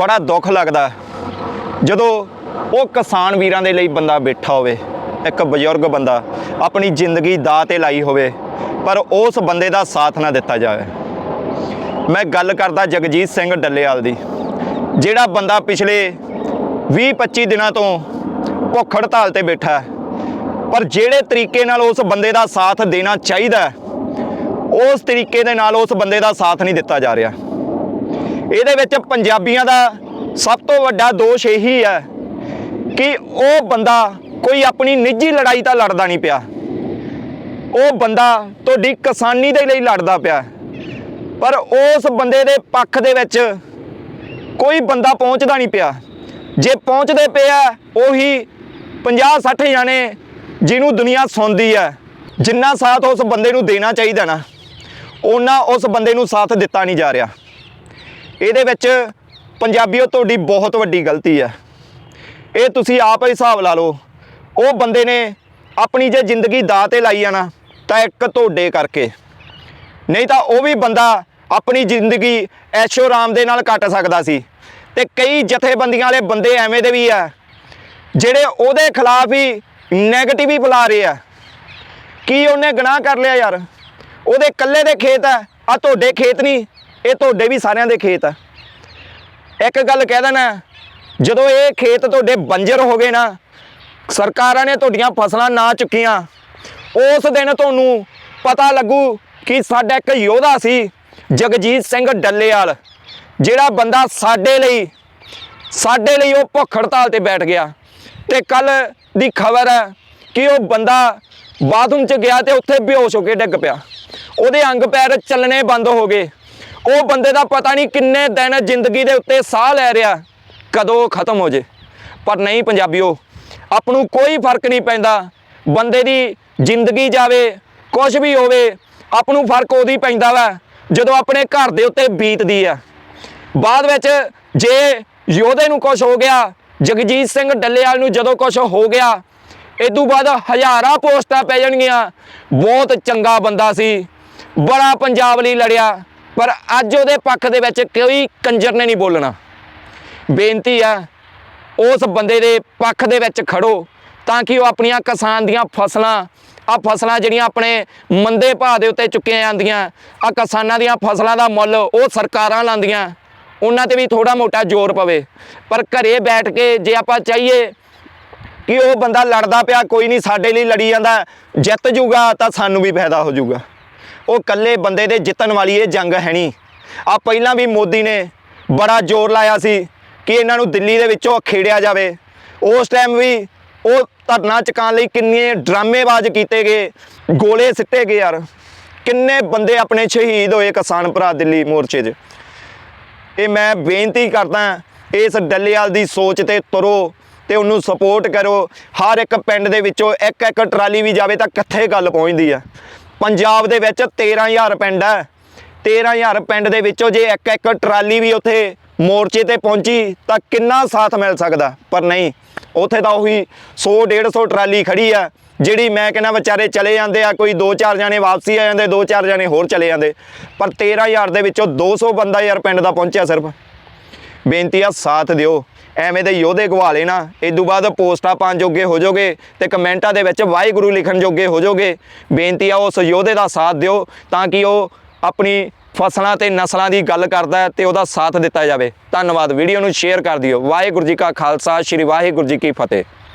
ਬੜਾ ਦੁੱਖ ਲੱਗਦਾ ਜਦੋਂ ਉਹ ਕਿਸਾਨ ਵੀਰਾਂ ਦੇ ਲਈ ਬੰਦਾ ਬੈਠਾ ਹੋਵੇ, ਇੱਕ ਬਜ਼ੁਰਗ ਬੰਦਾ ਆਪਣੀ ਜ਼ਿੰਦਗੀ ਦਾ ਤੇ ਲਾਈ ਹੋਵੇ, ਪਰ ਉਸ ਬੰਦੇ ਦਾ ਸਾਥ ਨਾ ਦਿੱਤਾ ਜਾਵੇ। ਮੈਂ ਗੱਲ ਕਰਦਾ ਜਗਜੀਤ ਸਿੰਘ ਡੱਲੇਵਾਲ ਦੀ, ਜਿਹੜਾ ਬੰਦਾ ਪਿਛਲੇ 20-25 ਦਿਨਾਂ ਤੋਂ ਭੁੱਖ ਹੜਤਾਲ ਤੇ ਬੈਠਾ ਹੈ, ਪਰ ਜਿਹੜੇ ਤਰੀਕੇ ਨਾਲ ਉਸ ਬੰਦੇ ਦਾ ਸਾਥ ਦੇਣਾ ਚਾਹੀਦਾ ਉਸ ਤਰੀਕੇ ਦੇ ਨਾਲ ਉਸ ਬੰਦੇ ਦਾ ਸਾਥ ਨਹੀਂ ਦਿੱਤਾ ਜਾ ਰਿਹਾ। ਇਹਦੇ ਵਿੱਚ ਪੰਜਾਬੀਆਂ ਦਾ ਸਭ ਤੋਂ ਵੱਡਾ ਦੋਸ਼ ਇਹੀ ਹੈ ਕਿ ਉਹ ਬੰਦਾ ਕੋਈ ਆਪਣੀ ਨਿੱਜੀ ਲੜਾਈ ਤਾਂ ਲੜਦਾ ਨਹੀਂ ਪਿਆ। ਉਹ ਬੰਦਾ ਤੁਹਾਡੀ ਕਿਸਾਨੀ ਦੇ ਲਈ ਲੜਦਾ ਪਿਆ। ਪਰ ਉਸ ਬੰਦੇ ਦੇ ਪੱਖ ਦੇ ਵਿੱਚ ਕੋਈ ਬੰਦਾ ਪਹੁੰਚਦਾ ਨਹੀਂ ਪਿਆ। ਜੇ ਪਹੁੰਚਦੇ ਪਿਆ ਉਹੀ 50 60 ਜਾਣੇ ਜਿਹਨੂੰ ਦੁਨੀਆ ਸੁਣਦੀ ਹੈ ਜਿੰਨਾ ਸਾਥ ਉਸ ਬੰਦੇ ਨੂੰ ਦੇਣਾ ਚਾਹੀਦਾ ਨਾ ਉਹਨਾਂ ਉਸ ਬੰਦੇ ਨੂੰ ਸਾਥ ਦਿੱਤਾ ਨਹੀਂ ਜਾ ਰਿਹਾ। ਇਹਦੇ ਵਿੱਚ ਪੰਜਾਬੀਓ ਤੁਹਾਡੀ ਬਹੁਤ ਵੱਡੀ ਗਲਤੀ ਹੈ। ਇਹ ਤੁਸੀਂ ਆਪ ਹੀ ਹਿਸਾਬ ਲਾ ਲਓ, ਉਹ ਬੰਦੇ ਨੇ ਆਪਣੀ ਜੇ ਜ਼ਿੰਦਗੀ ਦਾ ਤੇ ਲਾਈ ਆ ਨਾ ਤਾਂ ਇੱਕ ਤੁਹਾਡੇ ਕਰਕੇ। ਨਹੀਂ ਤਾਂ ਉਹ ਵੀ ਬੰਦਾ ਆਪਣੀ ਜ਼ਿੰਦਗੀ ਐਸ਼ੋ ਆਰਾਮ ਦੇ ਨਾਲ ਕੱਟ ਸਕਦਾ ਸੀ। ਤੇ ਕਈ ਜਥੇਬੰਦੀਆਂ ਵਾਲੇ ਬੰਦੇ ਐਵੇਂ ਦੇ ਵੀ ਆ, ਜਿਹੜੇ ਉਹਦੇ ਖਿਲਾਫ ਹੀ 네ਗੇਟਿਵ ਹੀ ਬੁਲਾ ਰਹੇ ਆ। ਕੀ ਉਹਨੇ ਗੁਨਾਹ ਕਰ ਲਿਆ ਯਾਰ? ਉਹਦੇ ਇਕੱਲੇ ਦੇ ਖੇਤ ਆ ਆ ਤੁਹਾਡੇ ਖੇਤ ਨਹੀਂ ਇਹ ਤੁਹਾਡੇ ਵੀ ਸਾਰਿਆਂ ਦੇ ਖੇਤ ਆ। ਇੱਕ ਗੱਲ ਕਹਿ ਦੇਣਾ ਜਦੋਂ ਇਹ ਖੇਤ ਤੁਹਾਡੇ ਬੰਜਰ ਹੋ ਗਏ ਨਾ, ਸਰਕਾਰਾਂ ਨੇ ਤੁਹਾਡੀਆਂ ਫਸਲਾਂ ਨਾ ਚੁੱਕੀਆਂ, ਉਸ ਦਿਨ ਤੁਹਾਨੂੰ ਪਤਾ ਲੱਗੂ ਕਿ ਸਾਡਾ ਇੱਕ ਯੋਧਾ ਸੀ, ਜਗਜੀਤ ਸਿੰਘ ਡੱਲੇਵਾਲ, ਜਿਹੜਾ ਬੰਦਾ ਸਾਡੇ ਲਈ ਸਾਡੇ ਲਈ ਉਹ ਭੁੱਖ ਹੜਤਾਲ ਤੇ ਬੈਠ ਗਿਆ। ਤੇ ਕੱਲ ਦੀ ਖਬਰ ਹੈ ਕਿ ਉਹ ਬੰਦਾ ਬਾਥਰੂਮ 'ਚ ਗਿਆ ਤੇ ਉੱਥੇ ਬੇਹੋਸ਼ ਹੋ ਕੇ ਡਿੱਗ ਪਿਆ। ਉਹਦੇ ਅੰਗ ਪੈਰ ਚੱਲਣੇ ਬੰਦ ਹੋ ਗਏ। ਉਹ ਬੰਦੇ ਦਾ ਪਤਾ ਨਹੀਂ ਕਿੰਨੇ ਦਿਨ ਜ਼ਿੰਦਗੀ ਦੇ ਉੱਤੇ ਸਾਹ ਲੈ ਰਿਹਾ, ਕਦੋਂ ਖਤਮ ਹੋ ਜੇ। ਪਰ ਨਹੀਂ ਪੰਜਾਬੀਓ ਆਪ ਨੂੰ ਕੋਈ ਫ਼ਰਕ ਨਹੀਂ ਪੈਂਦਾ। ਬੰਦੇ ਦੀ ਜ਼ਿੰਦਗੀ ਜਾਵੇ ਕੁਝ ਵੀ ਹੋਵੇ ਆਪ ਨੂੰ ਫ਼ਰਕ ਉਹਦੀ ਪੈਂਦਾ ਵਾ, ਜਦੋਂ ਆਪਣੇ ਘਰ ਦੇ ਉੱਤੇ ਬੀਤਦੀ ਆ। ਬਾਅਦ ਵਿੱਚ ਜੇ ਯੋਧੇ ਨੂੰ ਕੁਝ ਹੋ ਗਿਆ, ਜਗਜੀਤ ਸਿੰਘ ਡੱਲੇਵਾਲ ਨੂੰ ਜਦੋਂ ਕੁਝ ਹੋ ਗਿਆ ਇਦੋਂ ਬਾਅਦ ਹਜ਼ਾਰਾਂ ਪੋਸਟਾਂ ਪੈ ਜਾਣਗੀਆਂ। ਬਹੁਤ ਚੰਗਾ ਬੰਦਾ ਸੀ, ਬੜਾ ਪੰਜਾਬ ਲਈ ਲੜਿਆ। ਪਰ ਅੱਜ ਉਹਦੇ ਪੱਖ ਦੇ ਵਿੱਚ ਕੋਈ ਕੰਜਰ ਨੇ ਨਹੀਂ ਬੋਲਣਾ। ਬੇਨਤੀ ਆ, ਉਸ ਬੰਦੇ ਦੇ ਪੱਖ ਦੇ ਵਿੱਚ ਖੜੋ ਤਾਂ ਕਿ ਉਹ ਆਪਣੀਆਂ ਕਿਸਾਨ ਦੀਆਂ ਫਸਲਾਂ ਆ ਫਸਲਾਂ ਜਿਹੜੀਆਂ ਆਪਣੇ ਮੰਦੇ ਭਾਅ ਦੇ ਉੱਤੇ ਚੁੱਕੀਆਂ ਜਾਂਦੀਆਂ ਆ ਕਿਸਾਨਾਂ ਦੀਆਂ ਫਸਲਾਂ ਦਾ ਮੁੱਲ ਉਹ ਸਰਕਾਰਾਂ ਲਾਂਦੀਆਂ ਉਹਨਾਂ ਤੇ ਵੀ ਥੋੜਾ ਮੋਟਾ ਜ਼ੋਰ ਪਵੇ। ਪਰ ਘਰੇ ਬੈਠ ਕੇ ਜੇ ਆਪਾਂ ਚਾਹੀਏ ਕਿ ਉਹ ਬੰਦਾ ਲੜਦਾ ਪਿਆ, ਕੋਈ ਨਹੀਂ ਸਾਡੇ ਲਈ ਲੜੀ ਜਾਂਦਾ, ਜਿੱਤ ਜੂਗਾ ਤਾਂ ਸਾਨੂੰ ਵੀ ਫਾਇਦਾ ਹੋ ਜੂਗਾ। ਉਹ ਇਕੱਲੇ ਬੰਦੇ ਦੇ ਜਿੱਤਣ ਵਾਲੀ ਇਹ ਜੰਗ ਹੈ ਨਹੀਂ। ਆ ਪਹਿਲਾਂ ਵੀ ਮੋਦੀ ਨੇ ਬੜਾ ਜ਼ੋਰ ਲਾਇਆ ਸੀ ਕਿ ਇਹਨਾਂ ਨੂੰ ਦਿੱਲੀ ਦੇ ਵਿੱਚੋਂ ਖੇੜਿਆ ਜਾਵੇ। ਉਸ ਟਾਈਮ ਵੀ ਉਹ ਧਰਨਾ ਚੁਕਾਉਣ ਲਈ ਕਿੰਨੇ ਡਰਾਮੇਬਾਜ਼ ਕੀਤੇ ਗਏ, ਗੋਲੇ ਸਿੱਟੇ ਗਏ ਯਾਰ। ਕਿੰਨੇ ਬੰਦੇ ਆਪਣੇ ਸ਼ਹੀਦ ਹੋਏ ਕਿਸਾਨ ਭਰਾ ਦਿੱਲੀ ਮੋਰਚੇ 'ਚ। ਇਹ ਮੈਂ ਬੇਨਤੀ ਕਰਦਾ ਇਸ ਡੱਲੇਵਾਲ ਦੀ ਸੋਚ ਤੇ ਤੁਰੋ ਤੇ ਉਹਨੂੰ ਸਪੋਰਟ ਕਰੋ। ਹਰ ਇੱਕ ਪਿੰਡ ਦੇ ਵਿੱਚੋਂ ਇੱਕ ਇੱਕ ਟਰਾਲੀ ਵੀ ਜਾਵੇ ਤਾਂ ਕਿੱਥੇ ਗੱਲ ਪਹੁੰਚਦੀ ਆ। ਪੰਜਾਬ ਦੇ ਵਿੱਚ 13000 ਪਿੰਡ ਹੈ। 13000 ਪਿੰਡ ਦੇ ਵਿੱਚੋਂ ਜੇ ਇੱਕ ਇੱਕ ਟਰਾਲੀ ਵੀ ਉੱਥੇ ਮੋਰਚੇ ਤੇ ਪਹੁੰਚੀ, ਤਾਂ ਕਿੰਨਾ ਸਾਥ ਮਿਲ ਸਕਦਾ? ਪਰ ਨਹੀਂ, ਉੱਥੇ ਤਾਂ ਉਹੀ 100 150 ਟਰਾਲੀ ਖੜੀ ਆ ਜਿਹੜੀ ਮੈਂ ਕਹਿੰਦਾ ਵਿਚਾਰੇ ਚਲੇ ਜਾਂਦੇ ਆ, ਕੋਈ 2-4 ਜਾਣੇ ਵਾਪਸੀ ਆ ਜਾਂਦੇ 2-4 ਜਾਣੇ ਹੋਰ ਚਲੇ ਜਾਂਦੇ। ਪਰ 13000 ਦੇ ਵਿੱਚੋਂ 200 ਬੰਦਾ ਯਾਰ ਪਿੰਡ ਦਾ ਪਹੁੰਚਿਆ ਸਿਰਫ। ਬੇਨਤੀ ਆ, ਸਾਥ ਦਿਓ। ਐਵੇਂ ਦੇ ਯੋਧੇ ਗਵਾ ਲੈਣਾ ਤੋਂ ਬਾਅਦ ਪੋਸਟਾਂ ਪਾਉਣ ਜੋਗੇ ਹੋ ਜਾਓਗੇ ਤੇ ਕਮੈਂਟਾਂ ਦੇ ਵਿੱਚ ਵਾਹਿਗੁਰੂ ਲਿਖਣ ਜੋਗੇ ਹੋ ਜਾਓਗੇ। ਬੇਨਤੀ ਆ ਉਸ ਯੋਧੇ ਦਾ ਸਾਥ ਦਿਓ ਤਾਂ ਕਿ ਉਹ ਆਪਣੀ ਫਸਲਾਂ ਤੇ ਨਸਲਾਂ ਦੀ ਗੱਲ ਕਰਦਾ ਹੈ ਤੇ ਉਹਦਾ ਸਾਥ ਦਿੱਤਾ ਜਾਵੇ। ਧੰਨਵਾਦ। ਵੀਡੀਓ ਨੂੰ ਸ਼ੇਅਰ ਕਰ ਦਿਓ। ਵਾਹਿਗੁਰੂ ਜੀ ਕਾ ਖਾਲਸਾ, ਸ੍ਰੀ ਵਾਹਿਗੁਰੂ ਜੀ ਕੀ ਫਤਿਹ।